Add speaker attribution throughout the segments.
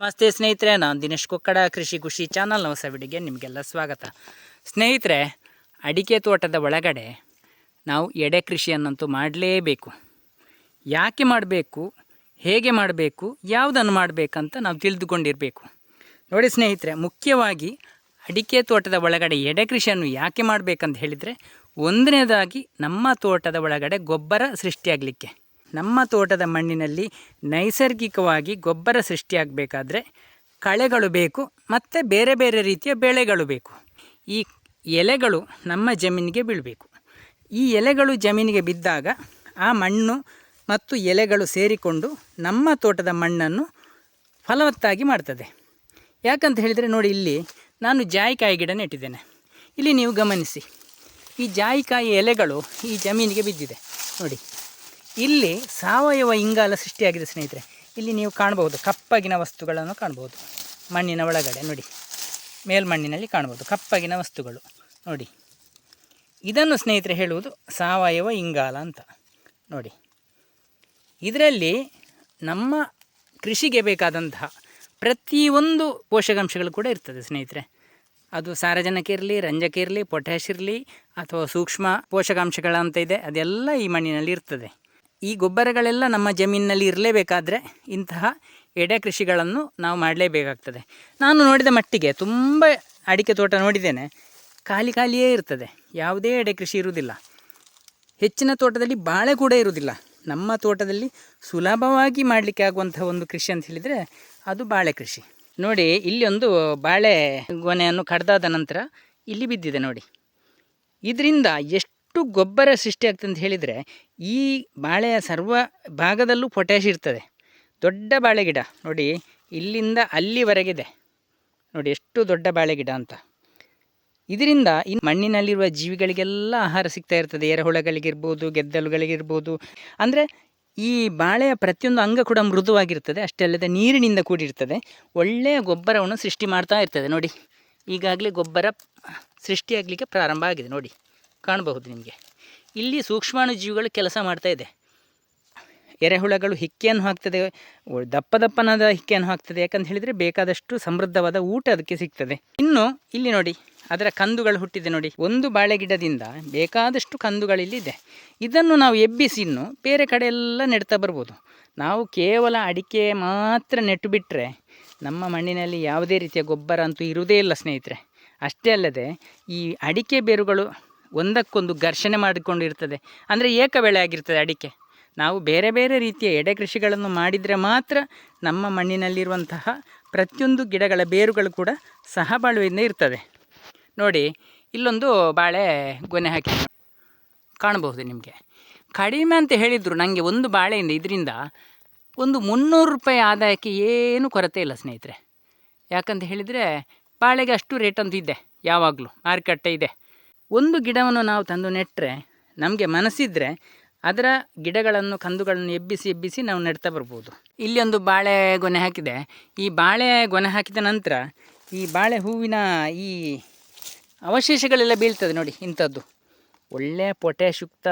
Speaker 1: ನಮಸ್ತೆ ಸ್ನೇಹಿತರೆ, ನಾನು ದಿನೇಶ್ ಕೊಕ್ಕಡ, ಕೃಷಿ ಖುಷಿ ಚಾನಲ್ ಹೊಸ ವಿಡಿಯೋಗೆ ನಿಮಗೆಲ್ಲ ಸ್ವಾಗತ. ಸ್ನೇಹಿತರೆ, ಅಡಿಕೆ ತೋಟದ ಒಳಗಡೆ ನಾವು ಎಡೆ ಕೃಷಿಯನ್ನಂತೂ ಮಾಡಲೇಬೇಕು. ಯಾಕೆ ಮಾಡಬೇಕು, ಹೇಗೆ ಮಾಡಬೇಕು, ಯಾವುದನ್ನು ಮಾಡಬೇಕಂತ ನಾವು ತಿಳಿದುಕೊಂಡಿರಬೇಕು. ನೋಡಿ ಸ್ನೇಹಿತರೆ, ಮುಖ್ಯವಾಗಿ ಅಡಿಕೆ ತೋಟದ ಒಳಗಡೆ ಎಡೆ ಕೃಷಿಯನ್ನು ಯಾಕೆ ಮಾಡಬೇಕಂತ ಹೇಳಿದರೆ, ಒಂದನೇದಾಗಿ ನಮ್ಮ ತೋಟದ ಒಳಗಡೆ ಗೊಬ್ಬರ ಸೃಷ್ಟಿಯಾಗಲಿಕ್ಕೆ. ನಮ್ಮ ತೋಟದ ಮಣ್ಣಿನಲ್ಲಿ ನೈಸರ್ಗಿಕವಾಗಿ ಗೊಬ್ಬರ ಸೃಷ್ಟಿಯಾಗಬೇಕಾದ್ರೆ ಕಳೆಗಳು ಬೇಕು ಮತ್ತು ಬೇರೆ ಬೇರೆ ರೀತಿಯ ಬೆಳೆಗಳು ಬೇಕು. ಈ ಎಲೆಗಳು ನಮ್ಮ ಜಮೀನಿಗೆ ಬೀಳಬೇಕು. ಈ ಎಲೆಗಳು ಜಮೀನಿಗೆ ಬಿದ್ದಾಗ ಆ ಮಣ್ಣು ಮತ್ತು ಎಲೆಗಳು ಸೇರಿಕೊಂಡು ನಮ್ಮ ತೋಟದ ಮಣ್ಣನ್ನು ಫಲವತ್ತಾಗಿ ಮಾಡ್ತದೆ. ಯಾಕಂತ ಹೇಳಿದರೆ ನೋಡಿ ಇಲ್ಲಿ ನಾನು ಜಾಯಿಕಾಯಿ ಗಿಡ ನೆಟ್ಟಿದ್ದೇನೆ. ಇಲ್ಲಿ ನೀವು ಗಮನಿಸಿ. ಈ ಜಾಯಿಕಾಯಿ ಎಲೆಗಳು ಈ ಜಮೀನಿಗೆ ಬಿದ್ದಿದೆ. ನೋಡಿ. ಇಲ್ಲಿ ಸಾವಯವ ಇಂಗಾಲ ಸೃಷ್ಟಿಯಾಗಿದೆ ಸ್ನೇಹಿತರೆ. ಇಲ್ಲಿ ನೀವು ಕಾಣಬಹುದು ಕಪ್ಪಗಿನ ವಸ್ತುಗಳನ್ನು ಕಾಣ್ಬೋದು ಮಣ್ಣಿನ ಒಳಗಡೆ ನೋಡಿ. ಮೇಲ್ಮಣ್ಣಿನಲ್ಲಿ ಕಾಣ್ಬೋದು ಕಪ್ಪಗಿನ ವಸ್ತುಗಳು. ನೋಡಿ. ಇದನ್ನು ಸ್ನೇಹಿತರೆ ಹೇಳುವುದು ಸಾವಯವ ಇಂಗಾಲ ಅಂತ. ನೋಡಿ. ಇದರಲ್ಲಿ ನಮ್ಮ ಕೃಷಿಗೆ ಬೇಕಾದಂತಹ ಪ್ರತಿಯೊಂದು ಪೋಷಕಾಂಶಗಳು ಕೂಡ ಇರ್ತದೆ ಸ್ನೇಹಿತರೆ. ಅದು ಸಾರಜನಕ ಇರಲಿ, ರಂಜಕ ಇರಲಿ ಪೊಟ್ಯಾಶ್ ಇರಲಿ ಅಥವಾ ಸೂಕ್ಷ್ಮ ಪೋಷಕಾಂಶಗಳಂತ ಇದೆ, ಅದೆಲ್ಲ ಈ ಮಣ್ಣಿನಲ್ಲಿ ಇರ್ತದೆ. ಈ ಗೊಬ್ಬರಗಳೆಲ್ಲ ನಮ್ಮ ಜಮೀನಿನಲ್ಲಿ ಇರಲೇಬೇಕಾದ್ರೆ ಇಂತಹ ಎಡೆ ಕೃಷಿಗಳನ್ನು ನಾವು ಮಾಡಲೇಬೇಕಾಗ್ತದೆ. ನಾನು ನೋಡಿದ ಮಟ್ಟಿಗೆ ತುಂಬ ಅಡಿಕೆ ತೋಟ ನೋಡಿದ್ದೇನೆ, ಖಾಲಿ ಖಾಲಿಯೇ ಇರ್ತದೆ, ಯಾವುದೇ ಎಡೆ ಕೃಷಿ ಇರುವುದಿಲ್ಲ. ಹೆಚ್ಚಿನ ತೋಟದಲ್ಲಿ ಬಾಳೆ ಕೂಡ ಇರುವುದಿಲ್ಲ. ನಮ್ಮ ತೋಟದಲ್ಲಿ ಸುಲಭವಾಗಿ ಮಾಡಲಿಕ್ಕೆ ಆಗುವಂತಹ ಒಂದು ಕೃಷಿ ಅಂತ ಹೇಳಿದರೆ ಅದು ಬಾಳೆ ಕೃಷಿ. ನೋಡಿ, ಇಲ್ಲಿ ಒಂದು ಬಾಳೆ ಗೊನೆಯನ್ನು ಕಡ್ದಾದ ನಂತರ ಇಲ್ಲಿ ಬಿದ್ದಿದೆ ನೋಡಿ. ಇದರಿಂದ ಎಷ್ಟು ಗೊಬ್ಬರ ಸೃಷ್ಟಿ ಆಗ್ತದೆ ಅಂತ ಹೇಳಿದರೆ ಈ ಬಾಳೆಯ ಸರ್ವ ಭಾಗದಲ್ಲೂ ಪೊಟ್ಯಾಶ್ ಇರ್ತದೆ. ದೊಡ್ಡ ಬಾಳೆ ಗಿಡ, ನೋಡಿ, ಇಲ್ಲಿಂದ ಅಲ್ಲಿವರೆಗಿದೆ. ನೋಡಿ, ಎಷ್ಟು ದೊಡ್ಡ ಬಾಳೆ ಗಿಡ ಅಂತ. ಇದರಿಂದ ಈ ಮಣ್ಣಿನಲ್ಲಿರುವ ಜೀವಿಗಳಿಗೆಲ್ಲ ಆಹಾರ ಸಿಗ್ತಾ ಇರ್ತದೆ. ಎರೆಹುಳಗಳಿಗಿರ್ಬೋದು, ಗೆದ್ದಲುಗಳಿಗಿರ್ಬೋದು. ಅಂದರೆ ಈ ಬಾಳೆಯ ಪ್ರತಿಯೊಂದು ಅಂಗ ಕೂಡ ಮೃದುವಾಗಿರ್ತದೆ. ಅಷ್ಟೇ ಅಲ್ಲದೆ ನೀರಿನಿಂದ ಕೂಡಿರ್ತದೆ. ಒಳ್ಳೆಯ ಗೊಬ್ಬರವನ್ನು ಸೃಷ್ಟಿ ಮಾಡ್ತಾ ಇರ್ತದೆ. ನೋಡಿ, ಈಗಾಗಲೇ ಗೊಬ್ಬರ ಸೃಷ್ಟಿಯಾಗಲಿಕ್ಕೆ ಪ್ರಾರಂಭ ಆಗಿದೆ. ನೋಡಿ. ಕಾಣಬಹುದು ನಿಮಗೆ. ಇಲ್ಲಿ ಸೂಕ್ಷ್ಮಾಣು ಜೀವಿಗಳು ಕೆಲಸ ಮಾಡ್ತಾ ಇದೆ. ಎರೆಹುಳಗಳು ಹಿಕ್ಕೆಯನ್ನು ಹಾಕ್ತದೆ, ದಪ್ಪ ದಪ್ಪನಾದ ಹಿಕ್ಕೆಯನ್ನು ಹಾಕ್ತದೆ. ಯಾಕಂತ ಹೇಳಿದರೆ ಬೇಕಾದಷ್ಟು ಸಮೃದ್ಧವಾದ ಊಟ ಅದಕ್ಕೆ ಸಿಗ್ತದೆ. ಇನ್ನು ಇಲ್ಲಿ ನೋಡಿ, ಅದರ ಕಂದುಗಳು ಹುಟ್ಟಿದೆ ನೋಡಿ. ಒಂದು ಬಾಳೆ ಗಿಡದಿಂದ ಬೇಕಾದಷ್ಟು ಕಂದುಗಳಿಲ್ಲಿದೆ ಇದನ್ನು ನಾವು ಎಬ್ಬಿಸಿ ಇನ್ನು ಬೇರೆ ಕಡೆ ಎಲ್ಲ ನೆಡ್ತಾ ಬರ್ಬೋದು. ನಾವು ಕೇವಲ ಅಡಿಕೆ ಮಾತ್ರ ನೆಟ್ಟು ಬಿಟ್ಟರೆ ನಮ್ಮ ಮಣ್ಣಿನಲ್ಲಿ ಯಾವುದೇ ರೀತಿಯ ಗೊಬ್ಬರ ಅಂತೂ ಇರುವುದೇ ಇಲ್ಲ ಸ್ನೇಹಿತರೆ. ಅಷ್ಟೇ ಅಲ್ಲದೆ ಈ ಅಡಿಕೆ ಬೇರುಗಳು ಒಂದಕ್ಕೊಂದು ಘರ್ಷಣೆ ಮಾಡಿಕೊಂಡಿರ್ತದೆ. ಅಂದರೆ ಏಕ ಬೆಳೆ ಆಗಿರ್ತದೆ ಅಡಿಕೆ. ನಾವು ಬೇರೆ ಬೇರೆ ರೀತಿಯ ಎಡೆ ಕೃಷಿಗಳನ್ನು ಮಾಡಿದರೆ ಮಾತ್ರ ನಮ್ಮ ಮಣ್ಣಿನಲ್ಲಿರುವಂತಹ ಪ್ರತಿಯೊಂದು ಗಿಡಗಳ ಬೇರುಗಳು ಕೂಡ ಸಹಬಾಳುವಿಂದ ಇರ್ತದೆ. ನೋಡಿ, ಇಲ್ಲೊಂದು ಬಾಳೆ ಗೊನೆ ಹಾಕಿ ಕಾಣಬಹುದು ನಿಮಗೆ. ಕಡಿಮೆ ಅಂತ ಹೇಳಿದರು ನನಗೆ ಒಂದು ಬಾಳೆಯಿಂದ ಇದರಿಂದ ಒಂದು ಮುನ್ನೂರು ರೂಪಾಯಿ ಆದಾಯಕ್ಕೆ ಏನು ಕೊರತೆ ಇಲ್ಲ ಸ್ನೇಹಿತರೆ. ಯಾಕಂತ ಹೇಳಿದರೆ ಬಾಳೆಗೆ ಅಷ್ಟು ರೇಟ್ ಅಂತ ಇದೆ, ಯಾವಾಗಲೂ ಮಾರುಕಟ್ಟೆ ಇದೆ. ಒಂದು ಗಿಡವನ್ನು ನಾವು ತಂದು ನೆಟ್ಟರೆ ನಮಗೆ ಮನಸ್ಸಿದ್ರೆ ಅದರ ಗಿಡಗಳನ್ನು, ಕಂದುಗಳನ್ನು ಎಬ್ಬಿಸಿ ಎಬ್ಬಿಸಿ ನಾವು ನೆಡ್ತಾ ಬರ್ಬೋದು. ಇಲ್ಲಿ ಒಂದು ಬಾಳೆ ಗೊನೆ ಹಾಕಿದೆ. ಈ ಬಾಳೆ ಗೊನೆ ಹಾಕಿದ ನಂತರ ಈ ಬಾಳೆ ಹೂವಿನ ಈ ಅವಶೇಷಗಳೆಲ್ಲ ಬೀಳ್ತದೆ ನೋಡಿ ಇಂಥದ್ದು. ಒಳ್ಳೆಯ ಪೊಟ್ಯಾಶುಕ್ತ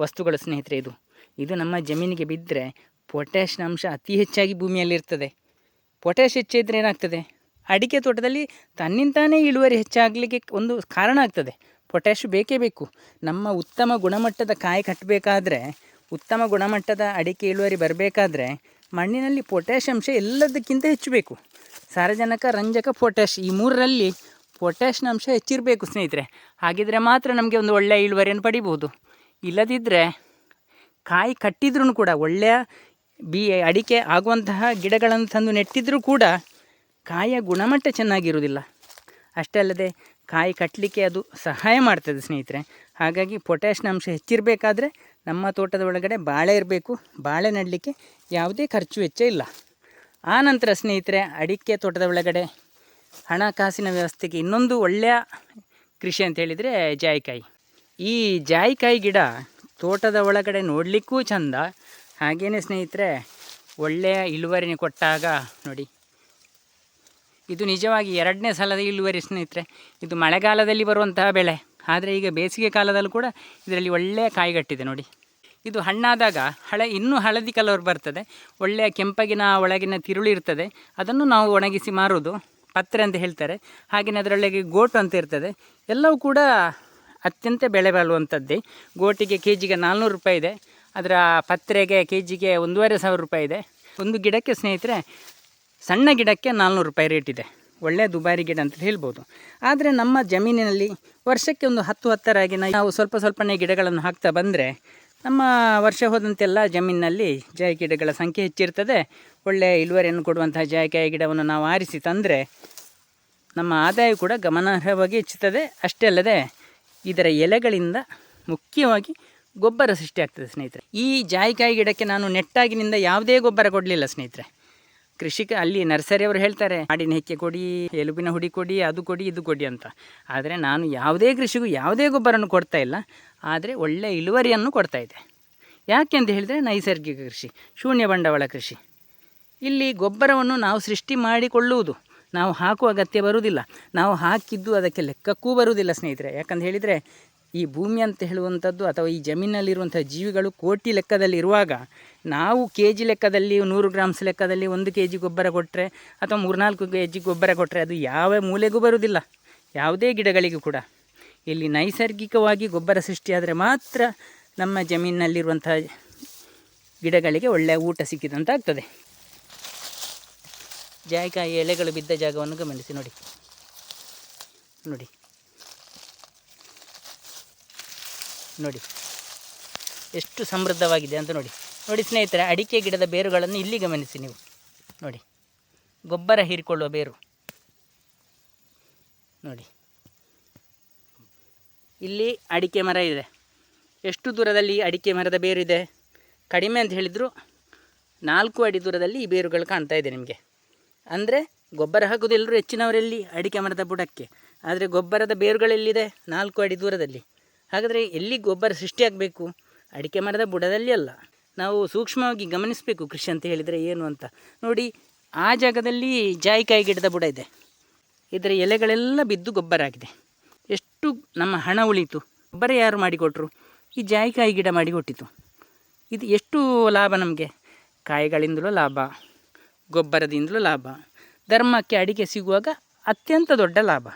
Speaker 1: ವಸ್ತುಗಳು ಸ್ನೇಹಿತರೆ ಇದು. ಇದು ನಮ್ಮ ಜಮೀನಿಗೆ ಬಿದ್ದರೆ ಪೊಟ್ಯಾಶ್ನ ಅಂಶ ಅತಿ ಹೆಚ್ಚಾಗಿ ಭೂಮಿಯಲ್ಲಿರ್ತದೆ. ಪೊಟ್ಯಾಶ್ ಹೆಚ್ಚಿದ್ರೆ ಏನಾಗ್ತದೆ? ಅಡಿಕೆ ತೋಟದಲ್ಲಿ ತನ್ನಿಂತಾನೇ ಇಳುವರಿ ಹೆಚ್ಚಾಗಲಿಕ್ಕೆ ಒಂದು ಕಾರಣ ಆಗ್ತದೆ. ಪೊಟ್ಯಾಶ್ ಬೇಕೇ ಬೇಕು. ನಮ್ಮ ಉತ್ತಮ ಗುಣಮಟ್ಟದ ಕಾಯಿ ಕಟ್ಟಬೇಕಾದ್ರೆ ಉತ್ತಮ ಗುಣಮಟ್ಟದ ಅಡಿಕೆ ಇಳುವರಿ ಬರಬೇಕಾದ್ರೆ ಮಣ್ಣಿನಲ್ಲಿ ಪೊಟ್ಯಾಶ್ ಅಂಶ ಎಲ್ಲದಕ್ಕಿಂತ ಹೆಚ್ಚು ಬೇಕು ಸಾರಜನಕ, ರಂಜಕ ಪೊಟ್ಯಾಶ್ ಈ ಮೂರರಲ್ಲಿ ಪೊಟ್ಯಾಶ್ನ ಅಂಶ ಹೆಚ್ಚಿರಬೇಕು ಸ್ನೇಹಿತರೆ. ಹಾಗಿದ್ರೆ ಮಾತ್ರ ನಮಗೆ ಒಂದು ಒಳ್ಳೆಯ ಇಳುವರಿಯನ್ನು ಪಡಿಬೋದು ಇಲ್ಲದಿದ್ದರೆ ಕಾಯಿ ಕಟ್ಟಿದ್ರೂ ಕೂಡ ಒಳ್ಳೆಯ ಬಿ, ಅಡಿಕೆ ಆಗುವಂತಹ ಗಿಡಗಳನ್ನು ತಂದು ನೆಟ್ಟಿದ್ರೂ ಕೂಡ ಕಾಯಿಯ ಗುಣಮಟ್ಟ ಚೆನ್ನಾಗಿರುವುದಿಲ್ಲ. ಅಷ್ಟೇ ಅಲ್ಲದೆ ಕಾಯಿ ಕಟ್ಟಲಿಕ್ಕೆ ಅದು ಸಹಾಯ ಮಾಡ್ತದೆ ಸ್ನೇಹಿತರೆ. ಹಾಗಾಗಿ ಪೊಟ್ಯಾಷಿಯಂ ಅಂಶ ಹೆಚ್ಚಿರಬೇಕಾದ್ರೆ ನಮ್ಮ ತೋಟದ ಒಳಗಡೆ ಬಾಳೆ ಇರಬೇಕು. ಬಾಳೆ ನೆಡಲಿಕ್ಕೆ ಯಾವುದೇ ಖರ್ಚು ವೆಚ್ಚ ಇಲ್ಲ. ಆ ನಂತರ ಸ್ನೇಹಿತರೆ, ಅಡಿಕೆ ತೋಟದ ಒಳಗಡೆ ಹಣಕಾಸಿನ ವ್ಯವಸ್ಥೆಗೆ ಇನ್ನೊಂದು ಒಳ್ಳೆಯ ಕೃಷಿ ಅಂತ ಹೇಳಿದರೆ ಜಾಯಿಕಾಯಿ. ಈ ಜಾಯಿಕಾಯಿ ಗಿಡ ತೋಟದ ಒಳಗಡೆ ನೋಡಲಿಕ್ಕೂ ಚಂದ. ಹಾಗೆಯೇ ಸ್ನೇಹಿತರೆ, ಒಳ್ಳೆಯ ಇಳುವರಿನ ಕೊಟ್ಟಾಗ ನೋಡಿ. ಇದು ನಿಜವಾಗಿ ಎರಡನೇ ಸಲದ ಇಳುವರಿ, ಸ್ನೇಹಿತರೆ. ಇದು ಮಳೆಗಾಲದಲ್ಲಿ ಬರುವಂತಹ ಬೆಳೆ. ಆದರೆ ಈಗ ಬೇಸಿಗೆ ಕಾಲದಲ್ಲೂ ಕೂಡ ಇದರಲ್ಲಿ ಒಳ್ಳೆಯ ಕಾಯಿಗಟ್ಟಿದೆ ನೋಡಿ. ಇದು ಹಣ್ಣಾದಾಗ ಹಳೆ, ಇನ್ನೂ ಹಳದಿ ಕಲರ್ ಬರ್ತದೆ. ಒಳ್ಳೆಯ ಕೆಂಪಗಿನ, ಒಳಗಿನ ತಿರುಳಿ ಇರ್ತದೆ. ಅದನ್ನು ನಾವು ಒಣಗಿಸಿ ಮಾರೋದು ಪತ್ರೆ ಅಂತ ಹೇಳ್ತಾರೆ. ಹಾಗೆಯೇ ಅದರೊಳಗೆ ಗೋಟು ಅಂತ ಇರ್ತದೆ. ಎಲ್ಲವೂ ಕೂಡ ಅತ್ಯಂತ ಬೆಲೆ ಬಾಳುವಂಥದ್ದೇ. ಗೋಟಿಗೆ ಕೆ ಜಿಗೆ ನಾಲ್ನೂರು ರೂಪಾಯಿ ಇದೆ. ಅದರ ಪತ್ರೆಗೆ ಕೆ ಜಿಗೆ ಒಂದೂವರೆ ಸಾವಿರ ರೂಪಾಯಿ ಇದೆ. ಒಂದು ಗಿಡಕ್ಕೆ, ಸ್ನೇಹಿತರೆ ಸಣ್ಣ ಗಿಡಕ್ಕೆ ನಾಲ್ನೂರು ರೂಪಾಯಿ ರೇಟ್ ಇದೆ. ಒಳ್ಳೆಯ ದುಬಾರಿ ಗಿಡ ಅಂತ ಹೇಳ್ಬೋದು. ಆದರೆ ನಮ್ಮ ಜಮೀನಿನಲ್ಲಿ ವರ್ಷಕ್ಕೆ ಒಂದು ಹತ್ತು ಹತ್ತರಾಗಿ ನಾವು ಸ್ವಲ್ಪ ಸ್ವಲ್ಪನೇ ಗಿಡಗಳನ್ನು ಹಾಕ್ತಾ ಬಂದರೆ ನಮ್ಮ ವರ್ಷ ಹೋದಂತೆಲ್ಲ ಜಮೀನಿನಲ್ಲಿ ಜಾಯಿ ಗಿಡಗಳ ಸಂಖ್ಯೆ ಹೆಚ್ಚಿರ್ತದೆ. ಒಳ್ಳೆಯ ಇಳುವರಿಯನ್ನು ಕೊಡುವಂತಹ ಜಾಯಿಕಾಯಿ ಗಿಡವನ್ನು ನಾವು ಆರಿಸಿ ತಂದರೆ ನಮ್ಮ ಆದಾಯ ಕೂಡ ಗಮನಾರ್ಹವಾಗಿ ಹೆಚ್ಚುತ್ತದೆ. ಅಷ್ಟೇ ಅಲ್ಲದೆ ಇದರ ಎಲೆಗಳಿಂದ ಮುಖ್ಯವಾಗಿ ಗೊಬ್ಬರ ಸೃಷ್ಟಿಯಾಗ್ತದೆ ಸ್ನೇಹಿತರೆ. ಈ ಜಾಯಿಕಾಯಿ ಗಿಡಕ್ಕೆ ನಾನು ನೆಟ್ಟಾಗಿನಿಂದ ಯಾವುದೇ ಗೊಬ್ಬರ ಕೊಡಲಿಲ್ಲ ಸ್ನೇಹಿತರೆ. ಕೃಷಿಕ ಅಲ್ಲಿ ನರ್ಸರಿಯವರು ಹೇಳ್ತಾರೆ, ಮಾಡಿನ ಹೆಕ್ಕೆ ಕೊಡಿ, ಎಲುಬಿನ ಹುಡಿ ಕೊಡಿ, ಅದು ಕೊಡಿ, ಇದು ಕೊಡಿ ಅಂತ. ಆದರೆ ನಾನು ಯಾವುದೇ ಕೃಷಿಗೂ ಯಾವುದೇ ಗೊಬ್ಬರವನ್ನು ಕೊಡ್ತಾ ಇಲ್ಲ. ಆದರೆ ಒಳ್ಳೆಯ ಇಳುವರಿಯನ್ನು ಕೊಡ್ತಾ ಇದೆ. ಯಾಕೆ ಅಂತ ಹೇಳಿದರೆ ನೈಸರ್ಗಿಕ ಕೃಷಿ, ಶೂನ್ಯ ಬಂಡವಾಳ ಕೃಷಿ. ಇಲ್ಲಿ ಗೊಬ್ಬರವನ್ನು ನಾವು ಸೃಷ್ಟಿ ಮಾಡಿಕೊಳ್ಳುವುದು. ನಾವು ಹಾಕುವ ಅಗತ್ಯ ಬರುವುದಿಲ್ಲ. ನಾವು ಹಾಕಿದ್ದು ಅದಕ್ಕೆ ಲೆಕ್ಕಕ್ಕೂ ಬರುವುದಿಲ್ಲ ಸ್ನೇಹಿತರೆ. ಯಾಕಂತ ಹೇಳಿದರೆ ಈ ಭೂಮಿ ಅಂತ ಹೇಳುವಂಥದ್ದು ಅಥವಾ ಈ ಜಮೀನಲ್ಲಿರುವಂಥ ಜೀವಿಗಳು ಕೋಟಿ ಲೆಕ್ಕದಲ್ಲಿರುವಾಗ ನಾವು ಕೆ ಜಿ ಲೆಕ್ಕದಲ್ಲಿ ನೂರು ಗ್ರಾಮ್ಸ್ ಲೆಕ್ಕದಲ್ಲಿ ಒಂದು ಕೆ ಜಿ ಗೊಬ್ಬರ ಕೊಟ್ಟರೆ ಅಥವಾ ಮೂರ್ನಾಲ್ಕು ಕೆ ಜಿ ಗೊಬ್ಬರ ಕೊಟ್ಟರೆ ಅದು ಯಾವ ಮೂಲೆಗೂ ಬರುವುದಿಲ್ಲ. ಯಾವುದೇ ಗಿಡಗಳಿಗೂ ಕೂಡ. ಇಲ್ಲಿ ನೈಸರ್ಗಿಕವಾಗಿ ಗೊಬ್ಬರ ಸೃಷ್ಟಿಯಾದರೆ ಮಾತ್ರ ನಮ್ಮ ಜಮೀನಿನಲ್ಲಿರುವಂಥ ಗಿಡಗಳಿಗೆ ಒಳ್ಳೆಯ ಊಟ ಸಿಕ್ಕಿದಂತ ಆಗ್ತದೆ ಜಾಯಿಕಾಯಿ ಎಲೆಗಳು ಬಿದ್ದ ಜಾಗವನ್ನು ಗಮನಿಸಿ ನೋಡಿ. ನೋಡಿ. ನೋಡಿ. ಎಷ್ಟು ಸಮೃದ್ಧವಾಗಿದೆ ಅಂತ ನೋಡಿ. ನೋಡಿ ಸ್ನೇಹಿತರೆ, ಅಡಿಕೆ ಗಿಡದ ಬೇರುಗಳನ್ನು ಇಲ್ಲಿ ಗಮನಿಸಿ ನೀವು. ನೋಡಿ. ಗೊಬ್ಬರ ಹೀರಿಕೊಳ್ಳುವ ಬೇರು. ನೋಡಿ. ಇಲ್ಲಿ ಅಡಿಕೆ ಮರ ಇದೆ. ಎಷ್ಟು ದೂರದಲ್ಲಿ ಅಡಿಕೆ ಮರದ ಬೇರು ಇದೆ? ಕಡಿಮೆ ಅಂತ ಹೇಳಿದರು ನಾಲ್ಕು ಅಡಿ ದೂರದಲ್ಲಿ ಈ ಬೇರುಗಳು ಕಾಣ್ತಾ ಇದೆ ನಿಮಗೆ. ಅಂದರೆ ಗೊಬ್ಬರ ಹಾಕೋದು ಎಲ್ಲರೂ ಹೆಚ್ಚಿನವರೆಲ್ಲಿ ಅಡಿಕೆ ಮರದ ಬುಡಕ್ಕೆ. ಆದರೆ ಗೊಬ್ಬರದ ಬೇರುಗಳೆಲ್ಲಿದೆ ನಾಲ್ಕು ಅಡಿ ದೂರದಲ್ಲಿ. ಹಾಗಾದರೆ ಎಲ್ಲಿ ಗೊಬ್ಬರ ಸೃಷ್ಟಿಯಾಗಬೇಕು ಅಡಿಕೆ ಮರದ ಬುಡದಲ್ಲಿ ಅಲ್ಲ. ನಾವು ಸೂಕ್ಷ್ಮವಾಗಿ ಗಮನಿಸಬೇಕು ಕೃಷಿ ಅಂತ ಹೇಳಿದರೆ ಏನು ಅಂತ. ನೋಡಿ, ಆ ಜಾಗದಲ್ಲಿ ಜಾಯಿಕಾಯಿ ಗಿಡದ ಬುಡ ಇದೆ. ಇದರ ಎಲೆಗಳೆಲ್ಲ ಬಿದ್ದು ಗೊಬ್ಬರ ಆಗಿದೆ. ಎಷ್ಟು ನಮ್ಮ ಹಣ ಉಳಿತು. ಗೊಬ್ಬರ ಯಾರು ಮಾಡಿಕೊಟ್ರು? ಈ ಜಾಯಿಕಾಯಿ ಗಿಡ ಮಾಡಿಕೊಟ್ಟಿತು. ಇದು ಎಷ್ಟು ಲಾಭ ನಮಗೆ? ಕಾಯಿಗಳಿಂದಲೂ ಲಾಭ, ಗೊಬ್ಬರದಿಂದಲೂ ಲಾಭ. ಧರ್ಮಕ್ಕೆ ಅಡಿಕೆ ಸಿಗುವಾಗ ಅತ್ಯಂತ ದೊಡ್ಡ ಲಾಭ.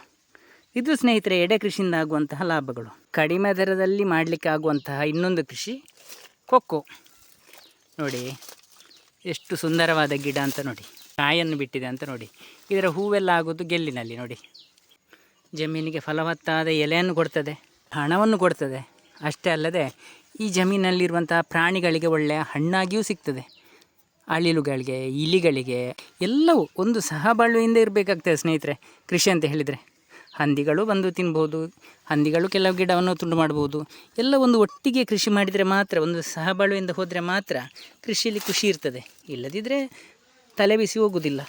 Speaker 1: ಇದು ಸ್ನೇಹಿತರೆ, ಎಡೆ ಕೃಷಿಯಿಂದ ಆಗುವಂತಹ ಲಾಭಗಳು. ಕಡಿಮೆ ದರದಲ್ಲಿ ಮಾಡಲಿಕ್ಕೆ ಆಗುವಂತಹ ಇನ್ನೊಂದು ಕೃಷಿ, ಕೊಕ್ಕೋ. ನೋಡಿ, ಎಷ್ಟು ಸುಂದರವಾದ ಗಿಡ ಅಂತ ನೋಡಿ, ಕಾಯನ್ನು ಬಿಟ್ಟಿದೆ ಅಂತ ನೋಡಿ. ಇದರ ಹೂವೆಲ್ಲ ಆಗೋದು ಗೆಲ್ಲಿನಲ್ಲಿ ನೋಡಿ. ಜಮೀನಿಗೆ ಫಲವತ್ತಾದ ಎಲೆಯನ್ನು ಕೊಡ್ತದೆ, ಹಣವನ್ನು ಕೊಡ್ತದೆ. ಅಷ್ಟೇ ಅಲ್ಲದೆ, ಈ ಜಮೀನಲ್ಲಿರುವಂತಹ ಪ್ರಾಣಿಗಳಿಗೆ ಒಳ್ಳೆಯ ಹಣ್ಣಾಗಿಯೂ ಸಿಗ್ತದೆ. ಅಳಿಲುಗಳಿಗೆ, ಇಲಿಗಳಿಗೆ ಎಲ್ಲವೂ ಒಂದು ಸಹಬಾಳ್ವೆಯಿಂದ ಇರಬೇಕಾಗ್ತದೆ ಸ್ನೇಹಿತರೆ, ಕೃಷಿ ಅಂತ ಹೇಳಿದರೆ. ಹಂದಿಗಳು ಬಂದು ತಿನ್ಬೋದು, ಹಂದಿಗಳು ಕೆಲವು ಗಿಡವನ್ನು ತುಂಡು ಮಾಡ್ಬೋದು. ಎಲ್ಲ ಒಂದು ಒಟ್ಟಿಗೆ ಕೃಷಿ ಮಾಡಿದರೆ ಮಾತ್ರ, ಒಂದು ಸಹಬಾಳುವಿಂದ ಹೋದರೆ ಮಾತ್ರ ಕೃಷಿಯಲ್ಲಿ ಖುಷಿ ಇರ್ತದೆ. ಇಲ್ಲದಿದ್ದರೆ ತಲೆ ಬಿಸಿ ಹೋಗುವುದಿಲ್ಲ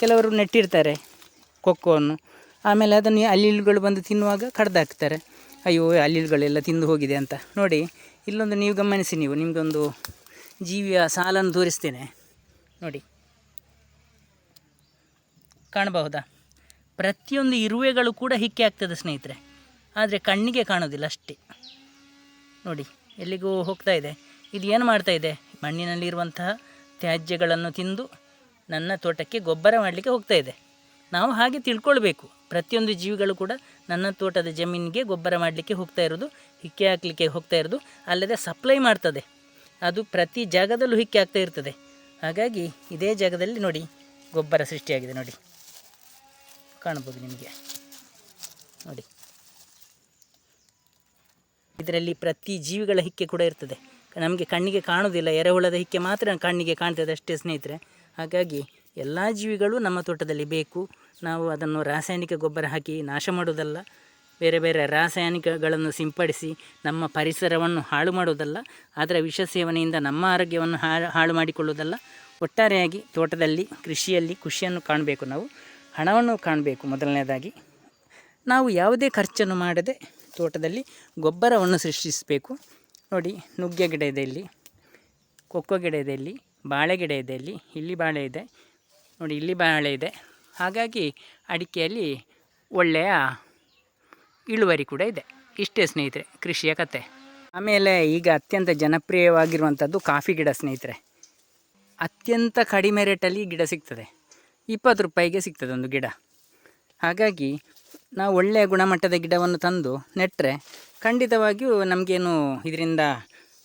Speaker 1: ಕೆಲವರು ನೆಟ್ಟಿರ್ತಾರೆ ಕೊಕ್ಕೋವನ್ನು. ಆಮೇಲೆ ಅದನ್ನು ಅಲ್ಲಿಲುಗಳು ಬಂದು ತಿನ್ನುವಾಗ ಕಡ್ದಾಕ್ತಾರೆ. ಅಯ್ಯೋ ಅಲ್ಲಿಲುಗಳೆಲ್ಲ ತಿಂದು ಹೋಗಿದೆ ಅಂತ. ನೋಡಿ, ಇಲ್ಲೊಂದು ನೀವು ಗಮನಿಸಿ ನೀವು, ನಿಮಗೊಂದು ಜೀವಿಯ ಸಾಲನ್ನು ತೋರಿಸ್ತೇನೆ. ನೋಡಿ, ಕಾಣಬಹುದಾ? ಪ್ರತಿಯೊಂದು ಇರುವೆಗಳು ಕೂಡ ಹಿಕ್ಕೆ ಆಗ್ತದೆ ಸ್ನೇಹಿತರೆ. ಆದರೆ ಕಣ್ಣಿಗೆ ಕಾಣೋದಿಲ್ಲ ಅಷ್ಟೇ. ನೋಡಿ, ಎಲ್ಲಿಗೂ ಹೋಗ್ತಾ ಇದೆ. ಇದು ಏನು ಮಾಡ್ತಾ ಇದೆ? ಮಣ್ಣಿನಲ್ಲಿರುವಂತಹ ತ್ಯಾಜ್ಯಗಳನ್ನು ತಿಂದು ನನ್ನ ತೋಟಕ್ಕೆ ಗೊಬ್ಬರ ಮಾಡಲಿಕ್ಕೆ ಹೋಗ್ತಾ ಇದೆ. ನಾವು ಹಾಗೆ ತಿಳ್ಕೊಳ್ಬೇಕು. ಪ್ರತಿಯೊಂದು ಜೀವಿಗಳು ಕೂಡ ನನ್ನ ತೋಟದ ಜಮೀನಿಗೆ ಗೊಬ್ಬರ ಮಾಡಲಿಕ್ಕೆ ಹೋಗ್ತಾ ಇರೋದು, ಹಿಕ್ಕೆ ಹಾಕಲಿಕ್ಕೆ ಹೋಗ್ತಾ ಇರೋದು, ಅಲ್ಲದೆ ಸಪ್ಲೈ ಮಾಡ್ತದೆ. ಅದು ಪ್ರತಿ ಜಾಗದಲ್ಲೂ ಹಿಕ್ಕೆ ಆಗ್ತಾ ಇರ್ತದೆ. ಹಾಗಾಗಿ ಇದೇ ಜಾಗದಲ್ಲಿ ನೋಡಿ, ಗೊಬ್ಬರ ಸೃಷ್ಟಿಯಾಗಿದೆ ನೋಡಿ. ಕಾಣ್ಬೋದು ನಿಮಗೆ. ನೋಡಿ. ಇದರಲ್ಲಿ ಪ್ರತಿ ಜೀವಿಗಳ ಹಿಕ್ಕೆ ಕೂಡ ಇರ್ತದೆ. ನಮಗೆ ಕಣ್ಣಿಗೆ ಕಾಣೋದಿಲ್ಲ ಎರೆಹುಳದ ಹಿಕ್ಕೆ ಮಾತ್ರ ಕಣ್ಣಿಗೆ ಕಾಣ್ತದೆ ಅಷ್ಟೇ ಸ್ನೇಹಿತರೆ. ಹಾಗಾಗಿ ಎಲ್ಲ ಜೀವಿಗಳು ನಮ್ಮ ತೋಟದಲ್ಲಿ ಬೇಕು. ನಾವು ಅದನ್ನು ರಾಸಾಯನಿಕ ಗೊಬ್ಬರ ಹಾಕಿ ನಾಶ ಮಾಡೋದಲ್ಲ ಬೇರೆ ಬೇರೆ ರಾಸಾಯನಿಕಗಳನ್ನು ಸಿಂಪಡಿಸಿ ನಮ್ಮ ಪರಿಸರವನ್ನು ಹಾಳು ಮಾಡೋದಲ್ಲ ಅದರ ವಿಷ ಸೇವನೆಯಿಂದ ನಮ್ಮ ಆರೋಗ್ಯವನ್ನು ಹಾಳು ಹಾಳು ಮಾಡಿಕೊಳ್ಳುವುದಲ್ಲ. ಒಟ್ಟಾರೆಯಾಗಿ ತೋಟದಲ್ಲಿ, ಕೃಷಿಯಲ್ಲಿ ಖುಷಿಯನ್ನು ಕಾಣಬೇಕು ನಾವು. ಹಣವನ್ನು ಕಾಣಬೇಕು. ಮೊದಲನೇದಾಗಿ ನಾವು ಯಾವುದೇ ಖರ್ಚನ್ನು ಮಾಡದೆ ತೋಟದಲ್ಲಿ ಗೊಬ್ಬರವನ್ನು ಸೃಷ್ಟಿಸಬೇಕು. ನೋಡಿ, ನುಗ್ಗೆ ಗಿಡ ಇದೆ ಇಲ್ಲಿ, ಕೊಕ್ಕೋ ಗಿಡ ಇದೆ ಇಲ್ಲಿ, ಬಾಳೆ ಗಿಡ ಇದೆ ಇಲ್ಲಿ ಇಲ್ಲಿ ಬಾಳೆ ಇದೆ. ನೋಡಿ, ಇಲ್ಲಿ ಬಾಳೆ ಇದೆ. ಹಾಗಾಗಿ ಅಡಿಕೆಯಲ್ಲಿ ಒಳ್ಳೆಯ ಇಳುವರಿ ಕೂಡ ಇದೆ. ಇಷ್ಟೇ ಸ್ನೇಹಿತರೆ, ಕೃಷಿಯ ಕತೆ. ಆಮೇಲೆ ಈಗ ಅತ್ಯಂತ ಜನಪ್ರಿಯವಾಗಿರುವಂಥದ್ದು ಕಾಫಿ ಗಿಡ ಸ್ನೇಹಿತರೆ. ಅತ್ಯಂತ ಕಡಿಮೆ ರೇಟಲ್ಲಿ ಗಿಡ ಸಿಗ್ತದೆ. ಇಪ್ಪತ್ತು ರೂಪಾಯಿಗೆ ಸಿಗ್ತದೆ ಒಂದು ಗಿಡ. ಹಾಗಾಗಿ ನಾವು ಒಳ್ಳೆಯ ಗುಣಮಟ್ಟದ ಗಿಡವನ್ನು ತಂದು ನೆಟ್ಟರೆ ಖಂಡಿತವಾಗಿಯೂ ನಮಗೇನು ಇದರಿಂದ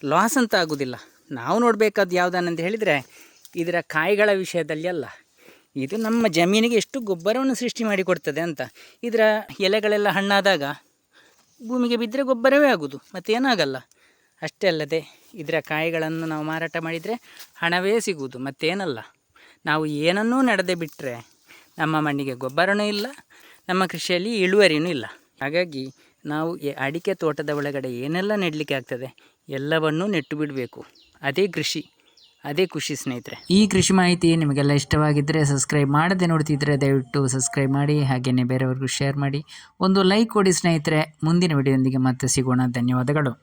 Speaker 1: ಲಾಸ್ ಅಂತ ಆಗೋದಿಲ್ಲ. ನಾವು ನೋಡಬೇಕಾದ ಯಾವುದನ್ನಂತ ಹೇಳಿದರೆ ಇದರ ಕಾಯಿಗಳ ವಿಷಯದಲ್ಲಿ ಅಲ್ಲ. ಇದು ನಮ್ಮ ಜಮೀನಿಗೆ ಎಷ್ಟು ಗೊಬ್ಬರವನ್ನು ಸೃಷ್ಟಿ ಮಾಡಿಕೊಡ್ತದೆ ಅಂತ. ಇದರ ಎಲೆಗಳೆಲ್ಲ ಹಣ್ಣಾದಾಗ ಭೂಮಿಗೆ ಬಿದ್ದರೆ ಗೊಬ್ಬರವೇ ಆಗೋದು, ಮತ್ತೇನಾಗಲ್ಲ. ಅಷ್ಟೇ ಅಲ್ಲದೆ ಇದರ ಕಾಯಿಗಳನ್ನು ನಾವು ಮಾರಾಟ ಮಾಡಿದರೆ ಹಣವೇ ಸಿಗುವುದು, ಮತ್ತೇನಲ್ಲ. ನಾವು ಏನನ್ನೂ ನಡೆದೇ ಬಿಟ್ಟರೆ ನಮ್ಮ ಮಣ್ಣಿಗೆ ಗೊಬ್ಬರನೂ ಇಲ್ಲ, ನಮ್ಮ ಕೃಷಿಯಲ್ಲಿ ಇಳುವರಿನೂ ಇಲ್ಲ. ಹಾಗಾಗಿ ನಾವು ಅಡಿಕೆ ತೋಟದ ಒಳಗಡೆ ಏನೆಲ್ಲ ನೆಡಲಿಕ್ಕೆ ಆಗ್ತದೆ ಎಲ್ಲವನ್ನೂ ನೆಟ್ಟು ಬಿಡಬೇಕು. ಅದೇ ಕೃಷಿ, ಅದೇ ಖುಷಿ ಸ್ನೇಹಿತರೆ. ಈ ಕೃಷಿ ಮಾಹಿತಿ ನಿಮಗೆಲ್ಲ ಇಷ್ಟವಾಗಿದ್ದರೆ ಸಬ್ಸ್ಕ್ರೈಬ್ ಮಾಡದೆ ನೋಡ್ತಿದ್ರೆ ದಯವಿಟ್ಟು ಸಬ್ಸ್ಕ್ರೈಬ್ ಮಾಡಿ, ಹಾಗೆಯೇ ಬೇರೆಯವ್ರಿಗೂ ಶೇರ್ ಮಾಡಿ. ಒಂದು ಲೈಕ್ ಕೊಡಿ ಸ್ನೇಹಿತರೆ. ಮುಂದಿನ ವಿಡಿಯೋದೊಂದಿಗೆ ಮತ್ತೆ ಸಿಗೋಣ. ಧನ್ಯವಾದಗಳು.